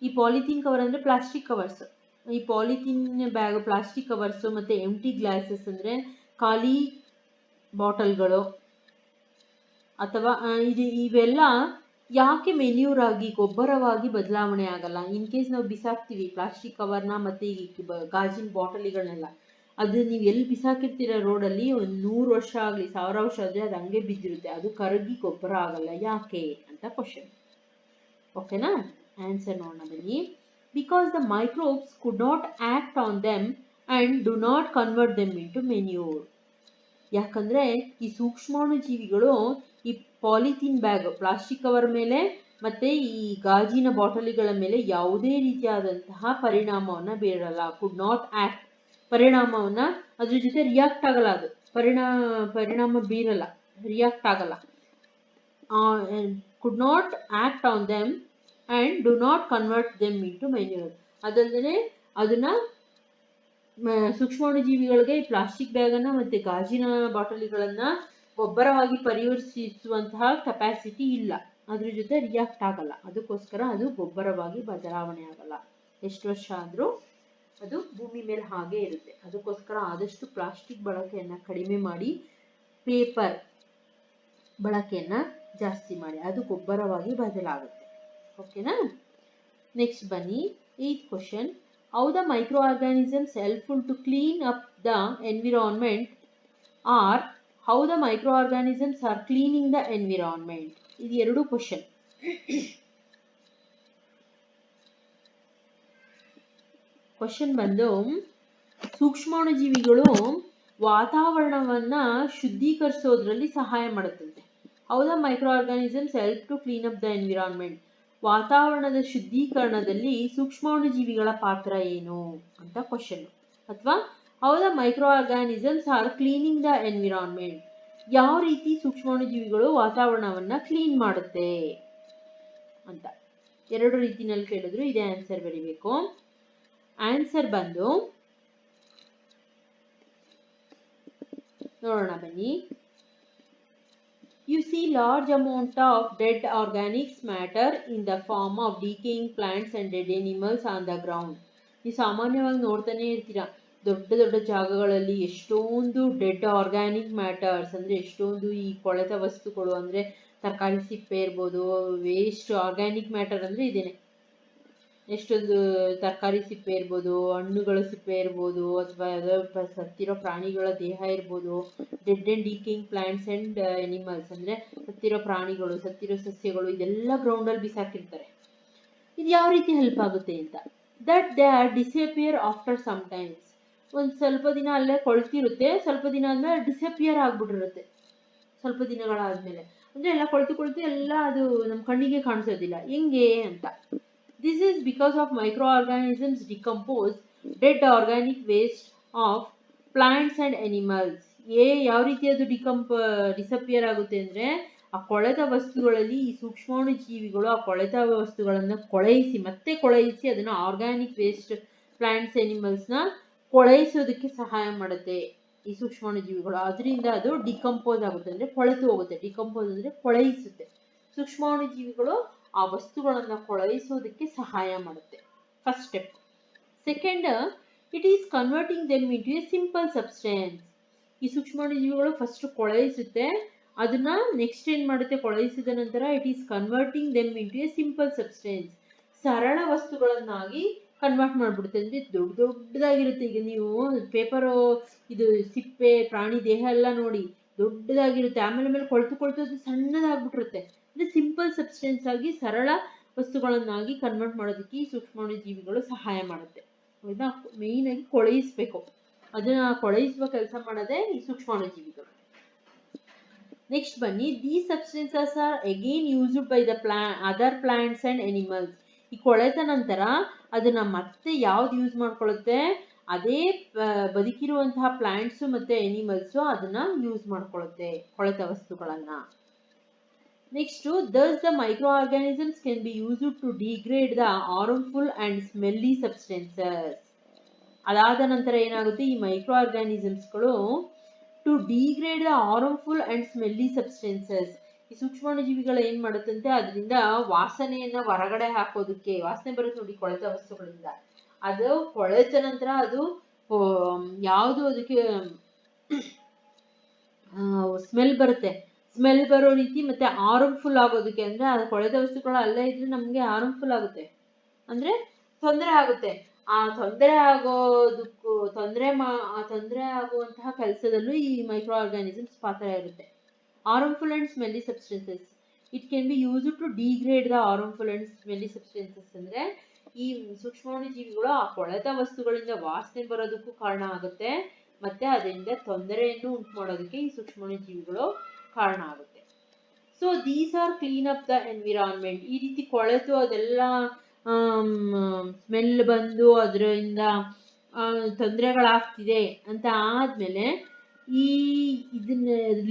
ಈ ಪಾಲಿಥೀನ್ ಕವರ್ ಅಂದ್ರೆ ಪ್ಲಾಸ್ಟಿಕ್ ಕವರ್ಸ್ ಈ ಪಾಲಿಥೀನ್ ಬ್ಯಾಗ್ ಪ್ಲಾಸ್ಟಿಕ್ ಕವರ್ಸ್ ಮತ್ತೆ ಎಂಟಿ ಗ್ಲಾಸಸ್ ಅಂದ್ರೆ ಖಾಲಿ ಬಾಟಲ್ಗಳು ಅಥವಾ ಇದು ಇವೆಲ್ಲ ಯಾಕೆ ಮೆನ್ಯೂರ್ ಆಗಿ, ಗೊಬ್ಬರವಾಗಿ ಬದಲಾವಣೆ ಆಗಲ್ಲ? ಇನ್ ಕೇಸ್ ನಾವು ಬಿಸಾಕ್ತಿವಿ ಪ್ಲಾಸ್ಟಿಕ್ ಕವರ್ನ ಮತ್ತೆ ಈ ಗಾಜಿನ ಬಾಟಲಿಗಳನ್ನೆಲ್ಲ, ಅದು ನೀವು ಎಲ್ಲಿ ಬಿಸಾಕಿರ್ತೀರ ರೋಡಲ್ಲಿ ಒಂದು ನೂರು ವರ್ಷ ಆಗಲಿ, ಸಾವಿರ ವರ್ಷ ಆದರೆ ಅದು ಹಂಗೆ ಬಿದ್ದಿರುತ್ತೆ. ಅದು ಕರಗಿ ಗೊಬ್ಬರ ಆಗಲ್ಲ. ಯಾಕೆ? ಅಂತ ಕ್ವಶನ್ ಓಕೆನಾ ಆನ್ಸರ್ ನೋಡೋಣ ಬನ್ನಿ because the microbes could not act on them and do not convert them into manure ಯಾಕಂದ್ರೆ ಈ ಸೂಕ್ಷ್ಮಾಣು ಜೀವಿಗಳು ಈ ಪಾಲಿಥೀನ್ ಬ್ಯಾಗ್ ಪ್ಲಾಸ್ಟಿಕ್ ಕವರ್ ಮೇಲೆ ಮತ್ತೆ ಈ ಗಾಜಿನ ಬಾಟಲಿಗಳ ಮೇಲೆ ಯಾವುದೇ ರೀತಿಯಾದಂತಹ ಪರಿಣಾಮವನ್ನ ಬೀರಲ್ಲ ಕುಡ್ ನಾಟ್ ಆಕ್ಟ್ ಪರಿಣಾಮವನ್ನ ಅದ್ರ ಜೊತೆ ರಿಯಾಕ್ಟ್ ಆಗಲ್ಲ ಅದು ಪರಿಣಾಮ ಪರಿಣಾಮ ಬೀರಲ್ಲ ರಿಯಾಕ್ಟ್ ಆಗಲ್ಲ could not act on them and do not convert them into manure ಅದಲ್ಲದೆ ಅದನ್ನ ಸೂಕ್ಷ್ಮಾಣುಜೀವಿಗಳಿಗೆ ಈ ಪ್ಲಾಸ್ಟಿಕ್ ಬ್ಯಾಗನ್ನ ಮತ್ತೆ ಗಾಜಿನ ಬಾಟಲಿಗಳನ್ನ ಗೊಬ್ಬರವಾಗಿ ಪರಿವರ್ತಿಸುವಂತಹ ಕೆಪಾಸಿಟಿ ಇಲ್ಲ. ಅದ್ರ ಜೊತೆ ರಿಯಾಕ್ಟ್ ಆಗಲ್ಲ. ಅದಕ್ಕೋಸ್ಕರ ಅದು ಗೊಬ್ಬರವಾಗಿ ಬದಲಾವಣೆ ಆಗಲ್ಲ. ಎಷ್ಟು ವರ್ಷ ಆದರೂ ಅದು ಭೂಮಿ ಮೇಲೆ ಹಾಗೆ ಇರುತ್ತೆ. ಅದಕ್ಕೋಸ್ಕರ ಆದಷ್ಟು ಪ್ಲಾಸ್ಟಿಕ್ ಬಳಕೆಯನ್ನು ಕಡಿಮೆ ಮಾಡಿ ಪೇಪರ್ ಬಳಕೆಯನ್ನು ಜಾಸ್ತಿ ಮಾಡಿ. ಅದು ಗೊಬ್ಬರವಾಗಿ ಬದಲಾಗುತ್ತೆ. ಓಕೆನಾ? ನೆಕ್ಸ್ಟ್ ಬನ್ನಿ. Eighth question how the micro organisms helpful to clean up the environment or how the micro organisms are cleaning the environment ಇದು ಎರಡು ಕ್ವಶನ್ ಕ್ವಶನ್ ಬಂದು, ಸೂಕ್ಷ್ಮಾಣುಜೀವಿಗಳು ವಾತಾವರಣವನ್ನ ಶುದ್ಧೀಕರಿಸೋದ್ರಲ್ಲಿ ಸಹಾಯ ಮಾಡುತ್ತಂತೆ. ಹೌದಾ micro organisms help to clean up the environment ವಾತಾವರಣದ ಶುದ್ಧೀಕರಣದಲ್ಲಿ ಸೂಕ್ಷ್ಮಾಣುಜೀವಿಗಳ ಪಾತ್ರ ಏನು ಅಂತ ಕ್ವಶನ್ ಅಥವಾ, ಅವರ micro organisms are cleaning the environment ಯಾವ ರೀತಿ ಸೂಕ್ಷ್ಮಾಣುಜೀವಿಗಳು ವಾತಾವರಣವನ್ನ ಕ್ಲೀನ್ ಮಾಡುತ್ತೆ ಅಂತ. ಎರಡು ರೀತಿನಲ್ಲಿ ಕೇಳಿದ್ರು, ಇದೇ ಆನ್ಸರ್ ಬರೀಬೇಕು. ಆನ್ಸರ್ ಬಂದು, ನೋಡೋಣ ಬನ್ನಿ. You see large amount of dead organic matter in the form of decaying plants and dead animals on the ground. ನೀವು ಸಾಮಾನ್ಯವಾಗಿ ನೋಡ್ತಾನೆ ಇರ್ತೀರಾ, ದೊಡ್ಡ ದೊಡ್ಡ ಜಾಗಗಳಲ್ಲಿ ಎಷ್ಟೊಂದು ಡೆಡ್ ಆರ್ಗ್ಯಾನಿಕ್ ಮ್ಯಾಟರ್ಸ್ ಅಂದ್ರೆ ಎಷ್ಟೊಂದು ಈ ಕೊಳೆತ ವಸ್ತುಗಳು ಅಂದ್ರೆ ತರಕಾರಿ ಸಿಪ್ಪೆ ಇರ್ಬೋದು ವೇಸ್ಟ್ ಆರ್ಗ್ಯಾನಿಕ್ ಮ್ಯಾಟರ್ ಅಂದ್ರೆ ಇದೇನೆ ಎಷ್ಟೊಂದು ತರಕಾರಿ ಸಿಪ್ಪೆ ಇರ್ಬೋದು, ಹಣ್ಣುಗಳ ಸಿಪ್ಪೆ ಇರ್ಬೋದು, ಅಥವಾ ಯಾವುದೋ ಸತ್ತಿರೋ ಪ್ರಾಣಿಗಳ ದೇಹ ಇರ್ಬೋದು dead and decaying plants and animals ಅಂದ್ರೆ ಸತ್ತಿರೋ ಪ್ರಾಣಿಗಳು, ಸತ್ತಿರೋ ಸಸ್ಯಗಳು, ಇದೆಲ್ಲ ಗ್ರೌಂಡಲ್ಲಿ ಬಿಸಾಕಿರ್ತಾರೆ. ಇದು ಯಾವ ರೀತಿ ಹೆಲ್ಪ್ ಆಗುತ್ತೆ ಅಂತ? That they are disappear after some times ಒಂದು ಸ್ವಲ್ಪ ದಿನ ಅಲ್ಲೇ ಕೊಳ್ತಿರುತ್ತೆ, ಸ್ವಲ್ಪ ದಿನ ಆದ್ಮೇಲೆ ಡಿಸಪಿಯರ್ ಆಗ್ಬಿಟ್ಟಿರುತ್ತೆ. ಸ್ವಲ್ಪ ದಿನಗಳಾದಮೇಲೆ. ಅಂದ್ರೆ ಎಲ್ಲ ಕೊಳ್ತು ಕೊಳ್ತು ಎಲ್ಲ ಅದು ನಮ್ಮ ಕಣ್ಣಿಗೆ ಕಾಣಿಸೋದಿಲ್ಲ. ಹೆಂಗೆ ಅಂತ? This is because of microorganisms decompose dead organic waste of plants and animals. ಏ, ಯಾವ ರೀತಿ ಅದು ಡಿಕಂಪ್ ಡಿಸಪಿಯರ್ ಆಗುತ್ತೆ ಅಂದ್ರೆ ಆ ಕೊಳೆತ ವಸ್ತುಗಳಲ್ಲಿ ಈ ಸೂಕ್ಷ್ಮಾಣು ಜೀವಿಗಳು ಆ ಕೊಳೆತ ವಸ್ತುಗಳನ್ನ ಕೊಳೆಯಿಸಿ, ಮತ್ತೆ ಕೊಳೆಯಿಸಿ ಅದನ್ನ ಆರ್ಗ್ಯಾನಿಕ್ ವೇಸ್ಟ್ ಪ್ಲಾಂಟ್ಸ್ ಎನಿಮಲ್ಸ್ನ ಕೊಳೆಯಿಸೋದಕ್ಕೆ ಸಹಾಯ ಮಾಡುತ್ತೆ ಈ ಸೂಕ್ಷ್ಮಾಣು ಜೀವಿಗಳು. ಅದರಿಂದ ಅದು ಡಿಕಂಪೋಸ್ ಆಗುತ್ತೆ ಅಂದ್ರೆ ಕೊಳೆತು ಹೋಗುತ್ತೆ. ಡಿಕಂಪೋಸ್ ಅಂದ್ರೆ ಕೊಳೆಯಿಸುತ್ತೆ. ಸೂಕ್ಷ್ಮಾಣು ಜೀವಿಗಳು ಆ ವಸ್ತುಗಳನ್ನ ಕೊಳೆಯಿಸೋದಕ್ಕೆ ಸಹಾಯ ಮಾಡುತ್ತೆ. First step second it is converting them into a simple substance ಈ ಸೂಕ್ಷ್ಮಾಣುಜೀವಿಗಳು ಫಸ್ಟ್ ಕೊಳೆಯಿಸುತ್ತೆ ಅದನ್ನ ನೆಕ್ಸ್ಟ್ ಏನ್ ಮಾಡುತ್ತೆ? ಕೊಳೆಯಿಸಿದ ನಂತರ it is converting them into a simple substance ಸರಳ ವಸ್ತುಗಳನ್ನಾಗಿ ಕನ್ವರ್ಟ್ ಮಾಡ್ಬಿಡುತ್ತೆ. ಅಂದ್ರೆ ದೊಡ್ಡ ದೊಡ್ಡದಾಗಿರುತ್ತೆ. ಈಗ ನೀವು ಪೇಪರ್ ಇದು ಸಿಪ್ಪೆ, ಪ್ರಾಣಿ ದೇಹ ಎಲ್ಲ ನೋಡಿ ದೊಡ್ಡದಾಗಿರುತ್ತೆ. ಆಮೇಲೆ ಮೇಲೆ ಕೊಳ್ತು ಕೊಳ್ತು ಅದು ಸಣ್ಣದಾಗ್ಬಿಟ್ಟಿರುತ್ತೆ. ಸಿಂಪಲ್ ಸಬ್ಸ್ಟೆನ್ಸ್ ಆಗಿ ಸರಳ ವಸ್ತುಗಳನ್ನಾಗಿ ಕನ್ವರ್ಟ್ ಮಾಡೋದಕ್ಕೆ ಈ ಸೂಕ್ಷ್ಮಾಣು ಜೀವಿಗಳು ಸಹಾಯ ಮಾಡುತ್ತೆ. ಹೌದಾ? ಮೇಯ್ನ್ ಆಗಿ ಕೊಳೆಯಿಸ್ಬೇಕು. ಅದನ್ನ ಕೊಳೆಯಿಸುವ ಕೆಲಸ ಮಾಡೋದೇ ಈ ಸೂಕ್ಷ್ಮಾಣು ಜೀವಿಗಳು ನೆಕ್ಸ್ಟ್ ಬನ್ನಿ. The substances are again used by the ಪ್ಲಾ other plants and animals ಈ ಕೊಳೆತ ನಂತರ ಅದನ್ನ ಮತ್ತೆ ಯಾವ್ದು ಯೂಸ್ ಮಾಡ್ಕೊಳ್ಳುತ್ತೆ? ಅದೇ ಬದುಕಿರುವಂತಹ ಪ್ಲಾಂಟ್ಸ್ ಮತ್ತೆ ಎನಿಮಲ್ಸು ಅದನ್ನ ಯೂಸ್ ಮಾಡ್ಕೊಳ್ಳುತ್ತೆ, ಕೊಳೆತ ವಸ್ತುಗಳನ್ನ. Next thus the micro organisms can be use to degrade the harmful and smelly substances ಅದಾದ ನಂತರ ಏನಾಗುತ್ತೆ? ಈ micro ಆರ್ಗಾನಿಸಮ್ಸ್ಗಳು to degrade the harmful and smelly substances ಈ ಸೂಕ್ಷ್ಮಾಣುಜೀವಿಗಳು ಏನ್ ಮಾಡುತ್ತಂತೆ? ಅದರಿಂದ ವಾಸನೆಯನ್ನ ಹೊರಗಡೆ ಹಾಕೋದಕ್ಕೆ, ವಾಸನೆ ಬರುತ್ತೆ ನೋಡಿ ಕೊಳೆತ ವಸ್ತುಗಳಿಂದ. ಅದು ಕೊಳೆತ ನಂತರ ಅದು ಯಾವುದು ಅದಕ್ಕೆ ಸ್ಮೆಲ್ ಬರುತ್ತೆ. ಸ್ಮೆಲ್ ಬರೋ ರೀತಿ ಮತ್ತೆ ಹಾರ್ಮ್ಫುಲ್ ಆಗೋದಕ್ಕೆ ಅಂದ್ರೆ ಅದು ಕೊಳೆದ ವಸ್ತುಗಳು ಅಲ್ಲೇ ಇದ್ರೆ ನಮ್ಗೆ ಹಾರ್ಮ್ಫುಲ್ ಆಗುತ್ತೆ. ಅಂದ್ರೆ ತೊಂದರೆ ಆಗುತ್ತೆ. ಆ ತೊಂದರೆ ಆಗೋದಕ್ಕೂ, ತೊಂದರೆ ಮಾ, ಆ ತೊಂದರೆ ಆಗುವಂತಹ ಕೆಲಸದಲ್ಲೂ ಈ ಮೈಕ್ರೋ ಆರ್ಗಾನಿಸಮ್ಸ್ ಪಾತ್ರ ಇರುತ್ತೆ. Harmful and smelly substances it can be use to degrade the harmful and smelly substances ಅಂದ್ರೆ ಈ ಸೂಕ್ಷ್ಮಾಣು ಜೀವಿಗಳು ಆ ಕೊಳೆತ ವಸ್ತುಗಳಿಂದ ವಾಸನೆ ಬರೋದಕ್ಕೂ ಕಾರಣ ಆಗುತ್ತೆ. ಮತ್ತೆ ಅದರಿಂದ ತೊಂದರೆಯನ್ನು ಉಂಟು ಮಾಡೋದಕ್ಕೆ ಈ ಸೂಕ್ಷ್ಮಾಣು ಜೀವಿಗಳು ಕಾರಣ ಆಗುತ್ತೆ. So these are clean up the environment ಈ ರೀತಿ ಕೊಳೆತು ಅದೆಲ್ಲ ಸ್ಮೆಲ್ ಬಂದು ಅದರಿಂದ ತೊಂದರೆಗಳಾಗ್ತಿದೆ ಅಂತ ಆದ್ಮೇಲೆ ಈ ಇದನ್ನ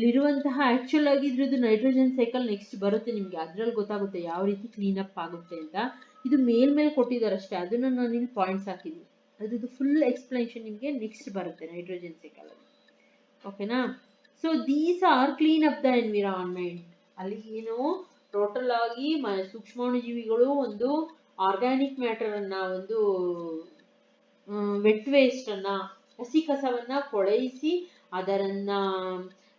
ಇರುವಂತಹ ಆಕ್ಚುಲ್ ಆಗಿ ಇದ್ರದ್ದು ನೈಟ್ರೋಜನ್ ಸೈಕಲ್ ನೆಕ್ಸ್ಟ್ ಬರುತ್ತೆ ನಿಮ್ಗೆ. ಅದ್ರಲ್ಲಿ ಗೊತ್ತಾಗುತ್ತೆ ಯಾವ ರೀತಿ ಕ್ಲೀನ್ ಅಪ್ ಆಗುತ್ತೆ ಅಂತ. ಇದು ಮೇಲ್ಮೇಲೆ ಕೊಟ್ಟಿದ್ದಾರೆ ಅಷ್ಟೇ ಅದನ್ನ ನಾನು ಇಲ್ಲಿ ಪಾಯಿಂಟ್ಸ್ ಹಾಕಿದ್ದೀನಿ. ಅದ್ರದ್ದು ಫುಲ್ ಎಕ್ಸ್ಪ್ಲನೇಷನ್ ನಿಮಗೆ ನೆಕ್ಸ್ಟ್ ಬರುತ್ತೆ ನೈಟ್ರೋಜನ್ ಸೈಕಲ್ ಓಕೆನಾ so these are clean up the environment ಅಲ್ಲಿ ಏನು ಟೋಟಲ್ ಆಗಿ ಮ, ಸೂಕ್ಷ್ಮಾಣುಜೀವಿಗಳು ಒಂದು ಆರ್ಗ್ಯಾನಿಕ್ ಮ್ಯಾಟರ್ ಅನ್ನ, ಒಂದು ವೆಟ್ ಅನ್ನ, ಹಸಿ ಕಸವನ್ನ ಕೊಳೆಯಿಸಿ ಅದರನ್ನ,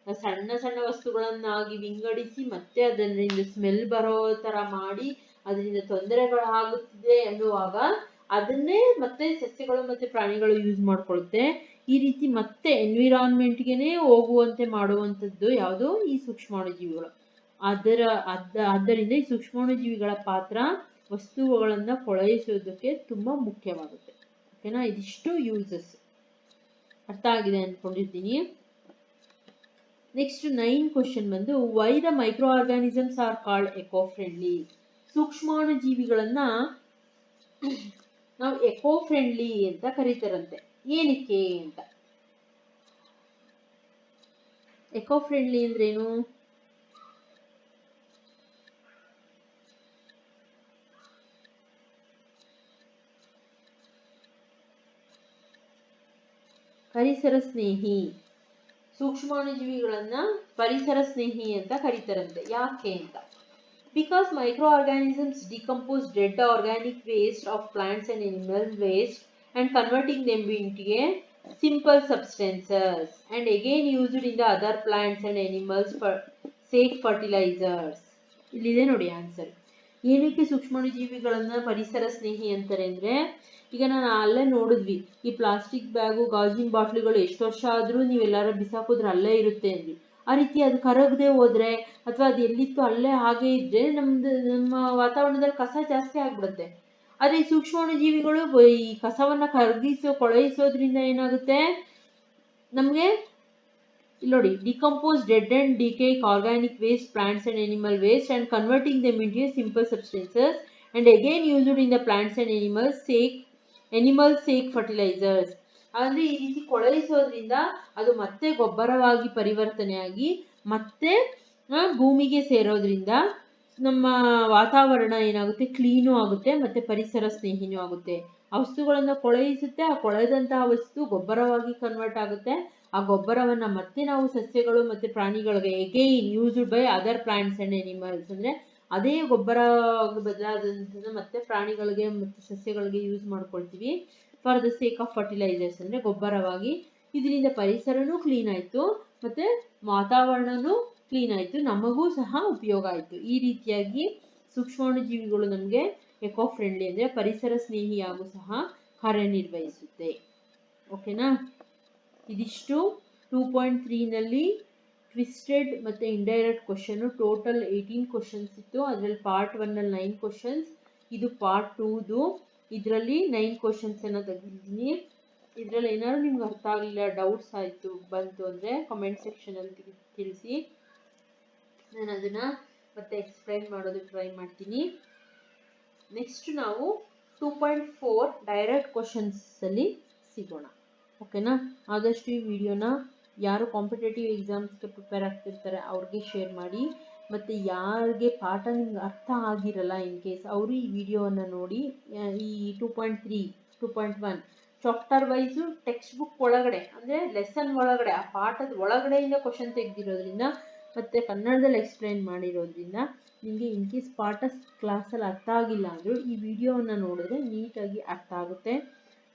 ಸಣ್ಣ ಸಣ್ಣ ವಸ್ತುಗಳನ್ನಾಗಿ ವಿಂಗಡಿಸಿ ಮತ್ತೆ ಅದರಿಂದ ಸ್ಮೆಲ್ ಬರೋ ತರ ಮಾಡಿ ಅದರಿಂದ ತೊಂದರೆಗಳಾಗುತ್ತಿದೆ ಎನ್ನುವಾಗ ಅದನ್ನೇ ಮತ್ತೆ ಸಸ್ಯಗಳು ಮತ್ತೆ ಪ್ರಾಣಿಗಳು ಯೂಸ್ ಮಾಡ್ಕೊಳುತ್ತೆ. ಈ ರೀತಿ ಮತ್ತೆ ಎನ್ವಿರಾನ್ಮೆಂಟ್ಗೆನೆ ಹೋಗುವಂತೆ ಮಾಡುವಂಥದ್ದು ಯಾವುದು ಈ ಸೂಕ್ಷ್ಮಾಣುಜೀವಿಗಳು. ಅದರ ಅದ, ಆದ್ದರಿಂದ ಈ ಸೂಕ್ಷ್ಮಾಣುಜೀವಿಗಳ ಪಾತ್ರ ವಸ್ತುಗಳನ್ನ ಕೊಳೆಯಿಸೋದಕ್ಕೆ ತುಂಬಾ ಮುಖ್ಯವಾಗುತ್ತೆ. ಓಕೆನಾ? ಇದಿಷ್ಟು ಯೂಸಸ್ ಅರ್ಥ ಆಗಿದೆ ಅನ್ಕೊಂಡಿರ್ತೀನಿ ನೆಕ್ಸ್ಟ್ ನೈನ್ ಕ್ವಶನ್ ಬಂದು why the micro organisms are called eco friendly ಸೂಕ್ಷ್ಮಾಣು ಜೀವಿಗಳನ್ನ ನಾವು ಎಕೋ ಫ್ರೆಂಡ್ಲಿ ಅಂತ ಕರೀತಾರಂತೆ. ಏನಕ್ಕೆ ಅಂತ. ಎಕೋ ಫ್ರೆಂಡ್ಲಿ ಅಂದ್ರೇನು? ಪರಿಸರ ಸ್ನೇಹಿ. ಸೂಕ್ಷ್ಮಾಣುಜೀವಿಗಳನ್ನ ಪರಿಸರ ಸ್ನೇಹಿ ಅಂತ ಕರೀತಾರಂತೆ. ಯಾಕೆ ಅಂತ? Because micro organisms decompose dead organic waste of plants and animal waste and converting into a simple simple substances and used used the other other and and for sake fertilisers ಇಲ್ಲಿದೆ ನೋಡಿ ಆನ್ಸರ್ ಏನಕ್ಕೆ ಸೂಕ್ಷ್ಮಾಣುಜೀವಿಗಳನ್ನ ಪರಿಸರ ಸ್ನೇಹಿ ಅಂತಾರೆ ಅಂದ್ರೆ, ಈಗ ನಾನು ಅಲ್ಲೇ ನೋಡಿದ್ವಿ, ಈ ಪ್ಲಾಸ್ಟಿಕ್ ಬ್ಯಾಗು ಗಾಜಿನ ಬಾಟ್ಲಿಗಳು ಎಷ್ಟು ವರ್ಷ ಆದ್ರೂ ನೀವೆಲ್ಲಾರ ಬಿಸಾಕಿದ್ರೆ ಅಲ್ಲೇ ಇರುತ್ತೆ ಅಂದ್ವಿ. ಆ ರೀತಿ ಅದು ಕರಗದೆ ಹೋದ್ರೆ ಅಥವಾ ಅದು ಎಲ್ಲಿತ್ತು ಅಲ್ಲೇ ಹಾಗೆ ಇದ್ರೆ ನಮ್ದು, ನಮ್ಮ ವಾತಾವರಣದಲ್ಲಿ ಕಸ ಜಾಸ್ತಿ ಆಗ್ಬಿಡುತ್ತೆ. ಆದ್ರೆ ಈ ಸೂಕ್ಷ್ಮಾಣುಜೀವಿಗಳು ಬ- ಈ ಕಸವನ್ನ ಕರಗಿಸೋ, ಕೊಳೆಯಿಸೋದ್ರಿಂದ ಏನಾಗುತ್ತೆ? ನಮ್ಗೆ ಇಲ್ಲಿ ನೋಡಿ decompose dead and decay organic waste plants and animal waste and converting them into simple substances and again used in the plants and animal sake animal sake fertilisers ಅಂದ್ರೆ ಈ ರೀತಿ ಕೊಳೆಯಿಸೋದ್ರಿಂದ ಅದು ಮತ್ತೆ ಗೊಬ್ಬರವಾಗಿ ಪರಿವರ್ತನೆಯಾಗಿ ಮತ್ತೆ ಭೂಮಿಗೆ ಸೇರೋದ್ರಿಂದ ನಮ್ಮ ವಾತಾವರಣ ಏನಾಗುತ್ತೆ? ಕ್ಲೀನು ಆಗುತ್ತೆ, ಮತ್ತೆ ಪರಿಸರ ಸ್ನೇಹಿನೂ ಆಗುತ್ತೆ. ಆ ವಸ್ತುಗಳನ್ನ ಕೊಳೆಯಿಸುತ್ತೆ, ಆ ಕೊಳೆದಂತಹ ವಸ್ತು ಗೊಬ್ಬರವಾಗಿ ಕನ್ವರ್ಟ್ ಆಗುತ್ತೆ. ಆ ಗೊಬ್ಬರವನ್ನ ಮತ್ತೆ ನಾವು ಸಸ್ಯಗಳು ಮತ್ತೆ ಪ್ರಾಣಿಗಳಿಗೆ again used by other plants and animals ಅಂದ್ರೆ ಅದೇ ಗೊಬ್ಬರ ಬದಲಾದಂಥದ್ದು ಮತ್ತೆ ಪ್ರಾಣಿಗಳಿಗೆ ಮತ್ತೆ ಸಸ್ಯಗಳಿಗೆ ಯೂಸ್ ಮಾಡ್ಕೊಳ್ತೀವಿ. For the sake of fertilisers ಅಂದ್ರೆ ಗೊಬ್ಬರವಾಗಿ. ಇದರಿಂದ ಪರಿಸರನೂ ಕ್ಲೀನ್ ಆಯ್ತು, ಮತ್ತೆ ವಾತಾವರಣನೂ ಕ್ಲೀನ್ ಆಯಿತು, ನಮಗೂ ಸಹ ಉಪಯೋಗ ಆಯಿತು. ಈ ರೀತಿಯಾಗಿ ಸೂಕ್ಷ್ಮಾಣುಜೀವಿಗಳು ನಮಗೆ ಎಕೋ ಫ್ರೆಂಡ್ಲಿ ಅಂದರೆ ಪರಿಸರ ಸ್ನೇಹಿಯಾಗೂ ಸಹ ಕಾರ್ಯನಿರ್ವಹಿಸುತ್ತೆ. ಓಕೆನಾ? ಇದಿಷ್ಟು ಟೂ ಪಾಯಿಂಟ್ ತ್ರೀನಲ್ಲಿ ಟ್ವಿಸ್ಟೆಡ್ ಮತ್ತು indirect question total eighteen questions ಇತ್ತು. ಅದರಲ್ಲಿ ಪಾರ್ಟ್ ಒನ್ನಲ್ಲಿ ನೈನ್ ಕ್ವಶನ್ಸ್ ಇದು ಪಾರ್ಟ್ ಟೂದು ಇದರಲ್ಲಿ ನೈನ್ ಕ್ವಶನ್ಸ್ ಅನ್ನು ತೆಗೆದಿದ್ದೀನಿ. ಇದರಲ್ಲಿ ಏನಾದ್ರು ನಿಮ್ಗೆ ಅರ್ಥ ಆಗಲಿಲ್ಲ ಡೌಟ್ಸ್ ಆಯಿತು, ಬಂತು ಅಂದರೆ ಕಮೆಂಟ್ ಸೆಕ್ಷನಲ್ಲಿ ತಿಳಿಸಿ. ನಾನು ಅದನ್ನು ಮತ್ತೆ ಎಕ್ಸ್ಪ್ಲೈನ್ ಮಾಡೋದಕ್ಕೆ ಟ್ರೈ ಮಾಡ್ತೀನಿ. ನೆಕ್ಸ್ಟ್ ನಾವು ಟೂ ಪಾಯಿಂಟ್ ಫೋರ್ ಡೈರೆಕ್ಟ್ ಕ್ವಶನ್ಸಲ್ಲಿ ಸಿಗೋಣ. ಓಕೆನಾ ಆದಷ್ಟು ಈ ವಿಡಿಯೋನ ಯಾರು ಕಾಂಪಿಟೇಟಿವ್ ಎಕ್ಸಾಮ್ಸ್ಗೆ ಪ್ರಿಪೇರ್ ಆಗ್ತಿರ್ತಾರೆ ಅವ್ರಿಗೆ ಶೇರ್ ಮಾಡಿ, ಮತ್ತು ಯಾರಿಗೆ ಪಾಠ ನಿಮ್ಗೆ ಅರ್ಥ ಆಗಿರಲ್ಲ ಇನ್ ಕೇಸ್ ಅವರು ಈ ವಿಡಿಯೋವನ್ನು ನೋಡಿ ಈ two point three two point one chapter wise text book ಒಳಗಡೆ, ಅಂದರೆ ಲೆಸನ್ ಒಳಗಡೆ, ಆ ಪಾಠದ ಒಳಗಡೆಯಿಂದ ಕ್ವಶನ್ ತೆಗೆದಿರೋದ್ರಿಂದ ಮತ್ತು ಕನ್ನಡದಲ್ಲಿ ಎಕ್ಸ್ಪ್ಲೇನ್ ಮಾಡಿರೋದ್ರಿಂದ ನಿಮಗೆ ಇನ್ ಕೇಸ್ ಪಾಠ ಕ್ಲಾಸಲ್ಲಿ ಅರ್ಥ ಆಗಿಲ್ಲ ಅಂದರೂ ಈ ವಿಡಿಯೋವನ್ನು ನೋಡಿದ್ರೆ ನೀಟಾಗಿ ಅರ್ಥ ಆಗುತ್ತೆ.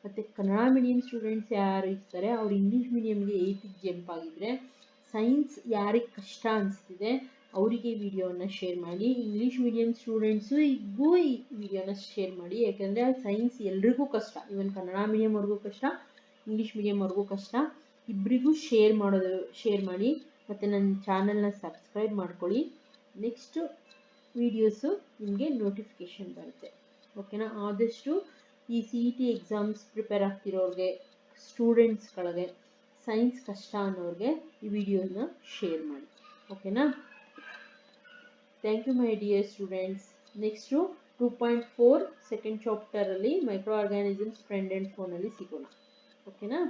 ಮತ್ತು ಕನ್ನಡ ಮೀಡಿಯಂ ಸ್ಟೂಡೆಂಟ್ಸ್ ಯಾರು ಇರ್ತಾರೆ, ಅವ್ರು ಇಂಗ್ಲೀಷ್ ಮೀಡಿಯಮ್ಗೆ ಏಯ್ತಿಗೆ ಜಂಪ್ ಆಗಿದ್ರೆ ಸೈನ್ಸ್ ಯಾರಿಗೆ ಕಷ್ಟ ಅನಿಸ್ತಿದೆ, ಅವರಿಗೆ ವಿಡಿಯೋನ ಶೇರ್ ಮಾಡಿ. ಇಂಗ್ಲೀಷ್ ಮೀಡಿಯಂ ಸ್ಟೂಡೆಂಟ್ಸು ಈ ವಿಡಿಯೋನ ಶೇರ್ ಮಾಡಿ. ಯಾಕೆಂದರೆ ಸೈನ್ಸ್ ಎಲ್ರಿಗೂ ಕಷ್ಟ ಇವನ್ ಕನ್ನಡ ಮೀಡಿಯಮ್ವರೆಗೂ ಕಷ್ಟ ಇಂಗ್ಲೀಷ್ ಮೀಡಿಯಮ್ವರೆಗೂ ಕಷ್ಟ. ಇಬ್ಬರಿಗೂ ಶೇರ್ ಮಾಡೋದು ಶೇರ್ ಮಾಡಿ. ಮತ್ತು ನನ್ನ ಚಾನಲ್ನ ಸಬ್ಸ್ಕ್ರೈಬ್ ಮಾಡ್ಕೊಳ್ಳಿ. ನೆಕ್ಸ್ಟು ವೀಡಿಯೋಸು ನಿಮಗೆ ನೋಟಿಫಿಕೇಷನ್ ಬರುತ್ತೆ. ಓಕೆನಾ ಆದಷ್ಟು ಈ C E T exams prepare ಆಗ್ತಿರೋರಿಗೆ ಸ್ಟೂಡೆಂಟ್ಸ್ಗಳಿಗೆ ಸೈನ್ಸ್ ಕಷ್ಟ ಅನ್ನೋರಿಗೆ ಈ ವಿಡಿಯೋನ ಶೇರ್ ಮಾಡಿ. ಓಕೆನಾ thank you my dear students next two point four second ಚಾಪ್ಟರಲ್ಲಿ micro organisms friend and ಫೋನಲ್ಲಿ ಸಿಗೋಣ. ಓಕೆನಾ